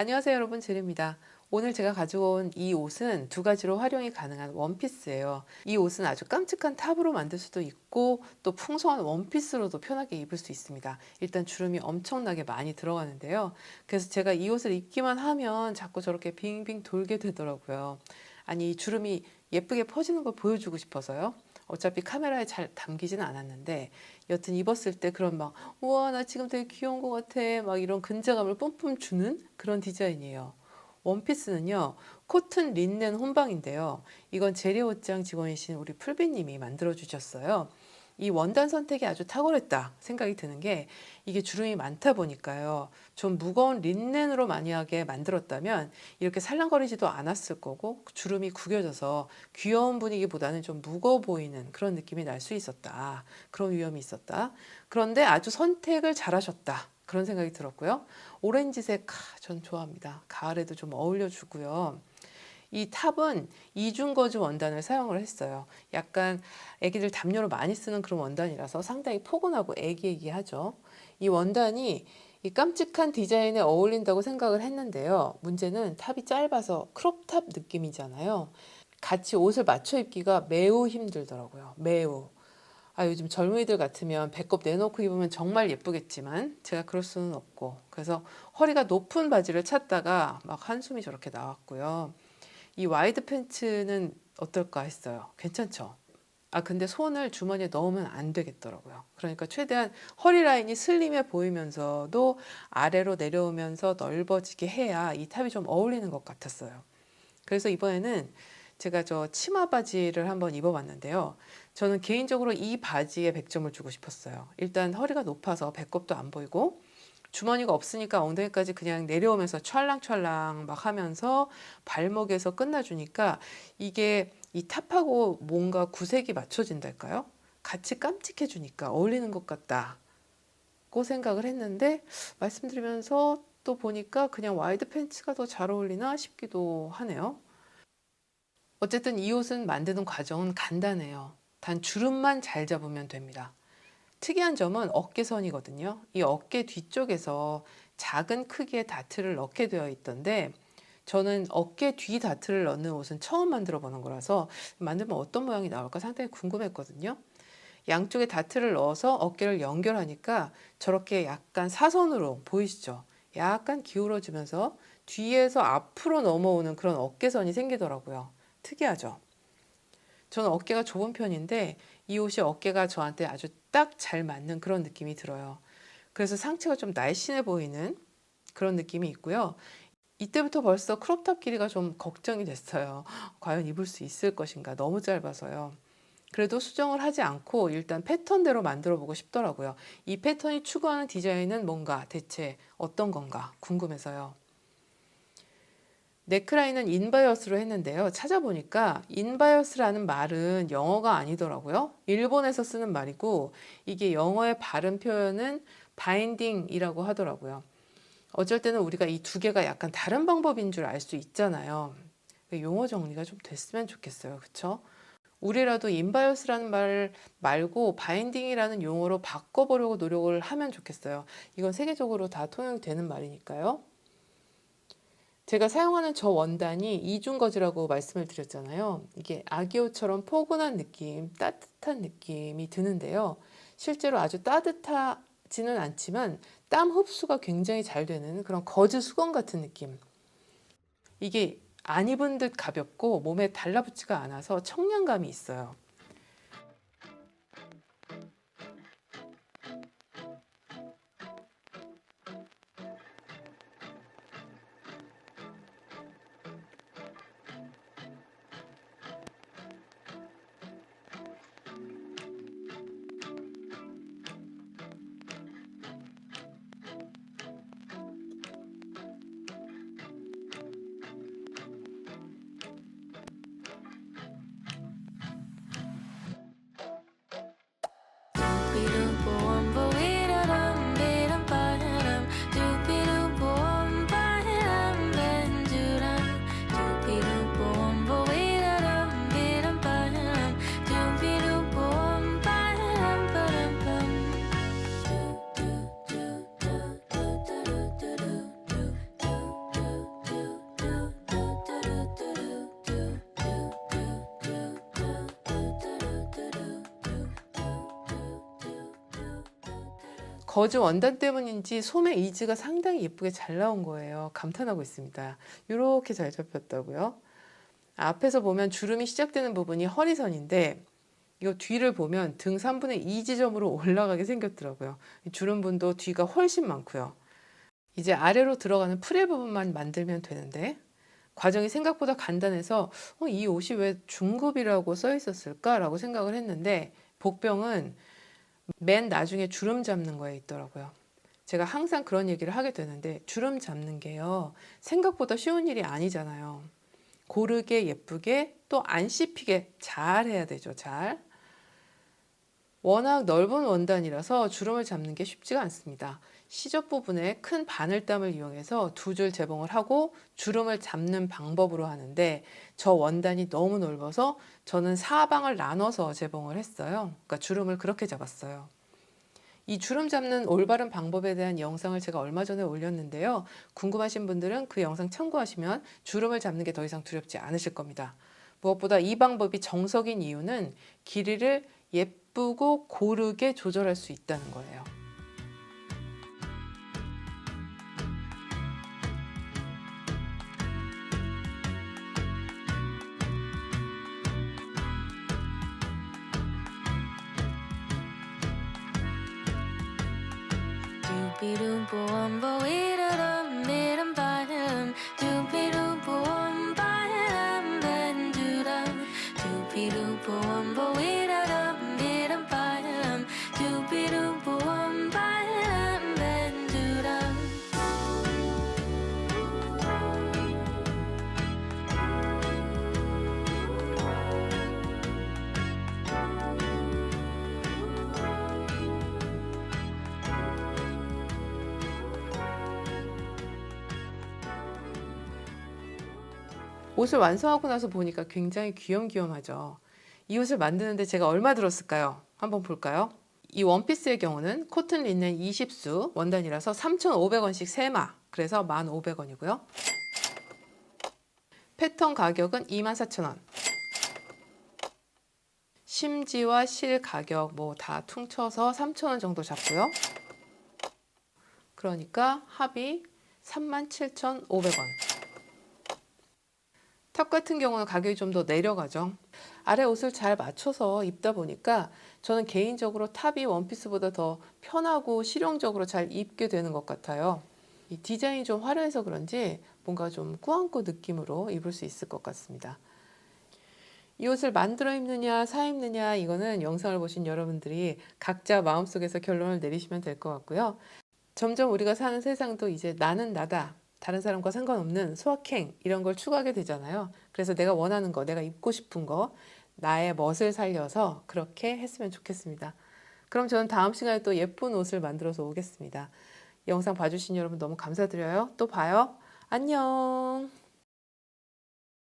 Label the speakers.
Speaker 1: 안녕하세요 여러분 제리입니다. 오늘 제가 가져온 이 옷은 두 가지로 활용이 가능한 원피스예요. 이 옷은 아주 깜찍한 탑으로 만들 수도 있고 또 풍성한 원피스로도 편하게 입을 수 있습니다. 일단 주름이 엄청나게 많이 들어가는데요. 그래서 제가 이 옷을 입기만 하면 자꾸 저렇게 빙빙 돌게 되더라고요. 아니 이 주름이 예쁘게 퍼지는 걸 보여주고 싶어서요. 어차피 카메라에 잘 담기지는 않았는데 여튼 입었을 때 그런 막 우와 나 지금 되게 귀여운 것 같아 막 이런 근자감을 뿜뿜 주는 그런 디자인이에요. 원피스는요 코튼 린넨 혼방인데요. 이건 제리 옷장 직원이신 우리 풀비님이 만들어 주셨어요. 이 원단 선택이 아주 탁월했다 생각이 드는 게 이게 주름이 많다 보니까요. 좀 무거운 린넨으로 만약에 만들었다면 이렇게 살랑거리지도 않았을 거고 주름이 구겨져서 귀여운 분위기보다는 좀 무거워 보이는 그런 느낌이 날 수 있었다. 그런 위험이 있었다. 그런데 아주 선택을 잘하셨다. 그런 생각이 들었고요. 오렌지색 아, 전 좋아합니다. 가을에도 좀 어울려 주고요. 이 탑은 이중거즈 원단을 사용을 했어요. 약간 애기들 담요로 많이 쓰는 그런 원단이라서 상당히 포근하고 애기애기하죠. 이 원단이 이 깜찍한 디자인에 어울린다고 생각을 했는데요. 문제는 탑이 짧아서 크롭탑 느낌이잖아요. 같이 옷을 맞춰 입기가 매우 힘들더라고요. 매우. 아, 요즘 젊은이들 같으면 배꼽 내놓고 입으면 정말 예쁘겠지만 제가 그럴 수는 없고 그래서 허리가 높은 바지를 찾다가 막 한숨이 저렇게 나왔고요. 이 와이드 팬츠는 어떨까 했어요. 괜찮죠? 아, 근데 손을 주머니에 넣으면 안 되겠더라고요. 그러니까 최대한 허리 라인이 슬림해 보이면서도 아래로 내려오면서 넓어지게 해야 이 탑이 좀 어울리는 것 같았어요. 그래서 이번에는 제가 저 치마 바지를 한번 입어봤는데요. 저는 개인적으로 이 바지에 100점을 주고 싶었어요. 일단 허리가 높아서 배꼽도 안 보이고 주머니가 없으니까 엉덩이까지 그냥 내려오면서 찰랑찰랑 막 하면서 발목에서 끝나주니까 이게 이 탑하고 뭔가 구색이 맞춰진달까요? 같이 깜찍해주니까 어울리는 것 같다고 생각을 했는데 말씀드리면서 또 보니까 그냥 와이드 팬츠가 더 잘 어울리나 싶기도 하네요. 어쨌든 이 옷은 만드는 과정은 간단해요. 단 주름만 잘 잡으면 됩니다. 특이한 점은 어깨선이거든요. 이 어깨 뒤쪽에서 작은 크기의 다트를 넣게 되어 있던데 저는 어깨 뒤 다트를 넣는 옷은 처음 만들어 보는 거라서 만들면 어떤 모양이 나올까 상당히 궁금했거든요. 양쪽에 다트를 넣어서 어깨를 연결하니까 저렇게 약간 사선으로 보이시죠? 약간 기울어지면서 뒤에서 앞으로 넘어오는 그런 어깨선이 생기더라고요. 특이하죠? 저는 어깨가 좁은 편인데 이 옷이 어깨가 저한테 아주 딱 잘 맞는 그런 느낌이 들어요. 그래서 상체가 좀 날씬해 보이는 그런 느낌이 있고요. 이때부터 벌써 크롭탑 길이가 좀 걱정이 됐어요. 과연 입을 수 있을 것인가 너무 짧아서요. 그래도 수정을 하지 않고 일단 패턴대로 만들어 보고 싶더라고요. 이 패턴이 추구하는 디자인은 뭔가 대체 어떤 건가 궁금해서요. 네크라인은 인바이어스로 했는데요. 찾아보니까 인바이어스라는 말은 영어가 아니더라고요. 일본에서 쓰는 말이고 이게 영어의 발음 표현은 바인딩이라고 하더라고요. 어쩔 때는 우리가 이 두 개가 약간 다른 방법인 줄 알 수 있잖아요. 용어 정리가 좀 됐으면 좋겠어요. 그렇죠? 우리라도 인바이어스라는 말 말고 바인딩이라는 용어로 바꿔보려고 노력을 하면 좋겠어요. 이건 세계적으로 다 통용되는 말이니까요. 제가 사용하는 저 원단이 이중거즈라고 말씀을 드렸잖아요. 이게 아기옷처럼 포근한 느낌, 따뜻한 느낌이 드는데요. 실제로 아주 따뜻하지는 않지만 땀 흡수가 굉장히 잘 되는 그런 거즈 수건 같은 느낌. 이게 안 입은 듯 가볍고 몸에 달라붙지가 않아서 청량감이 있어요. 거즈 원단 때문인지 소매 이즈가 상당히 예쁘게 잘 나온 거예요. 감탄하고 있습니다. 이렇게 잘 잡혔다고요. 앞에서 보면 주름이 시작되는 부분이 허리선인데 이거 뒤를 보면 등 3분의 2 지점으로 올라가게 생겼더라고요. 이 주름분도 뒤가 훨씬 많고요. 이제 아래로 들어가는 프레 부분만 만들면 되는데 과정이 생각보다 간단해서 어, 이 옷이 왜 중급이라고 써 있었을까라고 생각을 했는데 복병은 맨 나중에 주름 잡는 거에 있더라고요. 제가 항상 그런 얘기를 하게 되는데 주름 잡는 게요. 생각보다 쉬운 일이 아니잖아요. 고르게 예쁘게 또 안 씹히게 잘 해야 되죠. 잘. 워낙 넓은 원단이라서 주름을 잡는 게 쉽지가 않습니다. 시접 부분에 큰 바늘땀을 이용해서 두 줄 재봉을 하고 주름을 잡는 방법으로 하는데 저 원단이 너무 넓어서 저는 사방을 나눠서 재봉을 했어요. 그러니까 주름을 그렇게 잡았어요. 이 주름 잡는 올바른 방법에 대한 영상을 제가 얼마 전에 올렸는데요. 궁금하신 분들은 그 영상 참고하시면 주름을 잡는 게 더 이상 두렵지 않으실 겁니다. 무엇보다 이 방법이 정석인 이유는 길이를 예쁘 고 고르게 조절할 수 있다는 거예요.
Speaker 2: Bo-ee-da-dum, bee-dum, ba-dum.
Speaker 1: 옷을 완성하고 나서 보니까 굉장히 귀염귀염하죠. 이 옷을 만드는데 제가 얼마 들었을까요? 한번 볼까요? 이 원피스의 경우는 코튼 린넨 20수 원단이라서 3,500원씩 3마. 그래서 1,500원이고요. 패턴 가격은 24,000원. 심지와 실 가격 뭐 다 퉁쳐서 3,000원 정도 잡고요. 그러니까 합이 37,500원. 탑 같은 경우는 가격이 좀 더 내려가죠. 아래 옷을 잘 맞춰서 입다 보니까 저는 개인적으로 탑이 원피스보다 더 편하고 실용적으로 잘 입게 되는 것 같아요. 이 디자인이 좀 화려해서 그런지 뭔가 좀 꾸안꾸 느낌으로 입을 수 있을 것 같습니다. 이 옷을 만들어 입느냐 사 입느냐 이거는 영상을 보신 여러분들이 각자 마음속에서 결론을 내리시면 될 것 같고요. 점점 우리가 사는 세상도 이제 나는 나다. 다른 사람과 상관없는 소확행 이런 걸 추구하게 되잖아요. 그래서 내가 원하는 거, 내가 입고 싶은 거, 나의 멋을 살려서 그렇게 했으면 좋겠습니다. 그럼 저는 다음 시간에 또 예쁜 옷을 만들어서 오겠습니다. 영상 봐주신 여러분 너무 감사드려요. 또 봐요. 안녕.